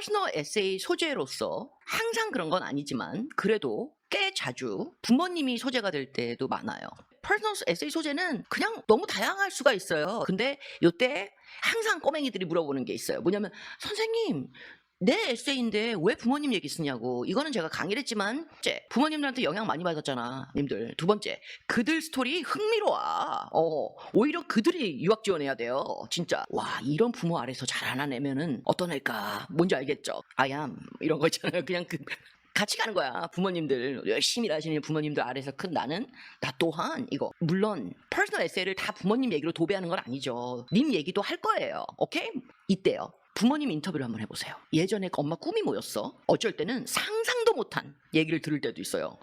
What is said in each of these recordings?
퍼스널 에세이 소재로서 항상 그런 건 아니지만 그래도 꽤 자주 부모님이 소재가 될 때도 많아요. 퍼스널 에세이 소재는 그냥 너무 다양할 수가 있어요. 근데 요때 항상 꼬맹이들이 물어보는 게 있어요. 뭐냐면 선생님 내 에세이인데 왜 부모님 얘기 쓰냐고. 이거는 제가 강의를 했지만 첫째, 부모님들한테 영향 많이 받았잖아. 님들. 두 번째, 그들 스토리 흥미로워. 어, 오히려 그들이 유학 지원해야 돼요. 진짜. 와, 이런 부모 아래서 자라난 애면은 어떤 애일까? 뭔지 알겠죠? 아얌 이런 거 있잖아요. 그냥 그 같이 가는 거야. 부모님들 열심히 일하시는 부모님들 아래서 큰 나는 나 또한 이거 물론 퍼스널 에세이를 다 부모님 얘기로 도배하는 건 아니죠. 님 얘기도 할 거예요. 오케이? 이때요. 부모님 인터뷰를 한번 해보세요. 예전에 엄마 꿈이 뭐였어? 어쩔 때는 상상도 못한 얘기를 들을 때도 있어요.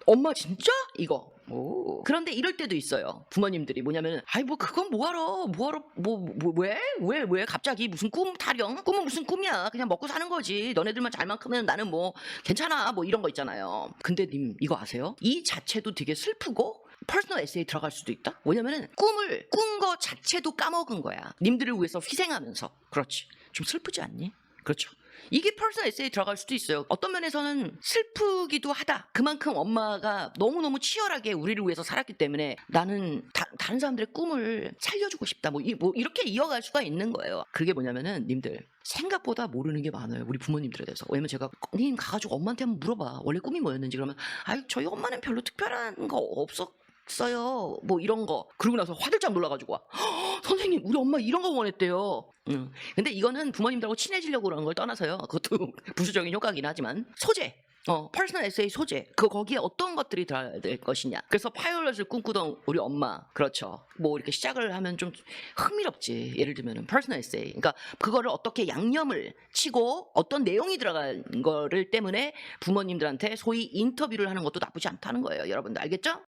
헉! 엄마 진짜? 이거. 오. 그런데 이럴 때도 있어요. 부모님들이 뭐냐면, 아이 뭐 그건 뭐하러, 뭐하러, 뭐, 뭐 왜, 왜, 왜 갑자기 무슨 꿈 타령? 꿈은 무슨 꿈이야? 그냥 먹고 사는 거지. 너네들만 잘만 크면 나는 뭐 괜찮아. 뭐 이런 거 있잖아요. 근데 님 이거 아세요? 이 자체도 되게 슬프고. 퍼스널 에세이 들어갈 수도 있다? 뭐냐면은 꿈을 꾼 거 자체도 까먹은 거야. 님들을 위해서 희생하면서. 그렇지. 좀 슬프지 않니? 그렇죠. 이게 퍼스널 에세이 들어갈 수도 있어요. 어떤 면에서는 슬프기도 하다. 그만큼 엄마가 너무너무 치열하게 우리를 위해서 살았기 때문에 나는 다, 른 사람들의 꿈을 살려주고 싶다. 뭐, 이, 뭐 이렇게 이어갈 수가 있는 거예요. 그게 뭐냐면은 님들 생각보다 모르는 게 많아요. 우리 부모님들에 대해서. 왜냐면 제가 님 가가지고 엄마한테 한번 물어봐. 원래 꿈이 뭐였는지 그러면 아유 저희 엄마는 별로 특별한 거 없었. 어요 뭐 이런 거 그러고 나서 화들짝 놀라가지고 와 "허, 선생님 우리 엄마 이런 거 원했대요 응. 근데 이거는 부모님들하고 친해지려고 그러는 걸 떠나서요 그것도 부수적인 효과긴 하지만 소재 어, 퍼스널 에세이 소재. 그 거기에 어떤 것들이 들어야 될 것이냐. 그래서 파이올렛을 꿈꾸던 우리 엄마. 그렇죠. 뭐 이렇게 시작을 하면 좀 흥미롭지. 예를 들면은 퍼스널 에세이. 그러니까 그거를 어떻게 양념을 치고 어떤 내용이 들어간 거를 때문에 부모님들한테 소위 인터뷰를 하는 것도 나쁘지 않다는 거예요. 여러분들 알겠죠?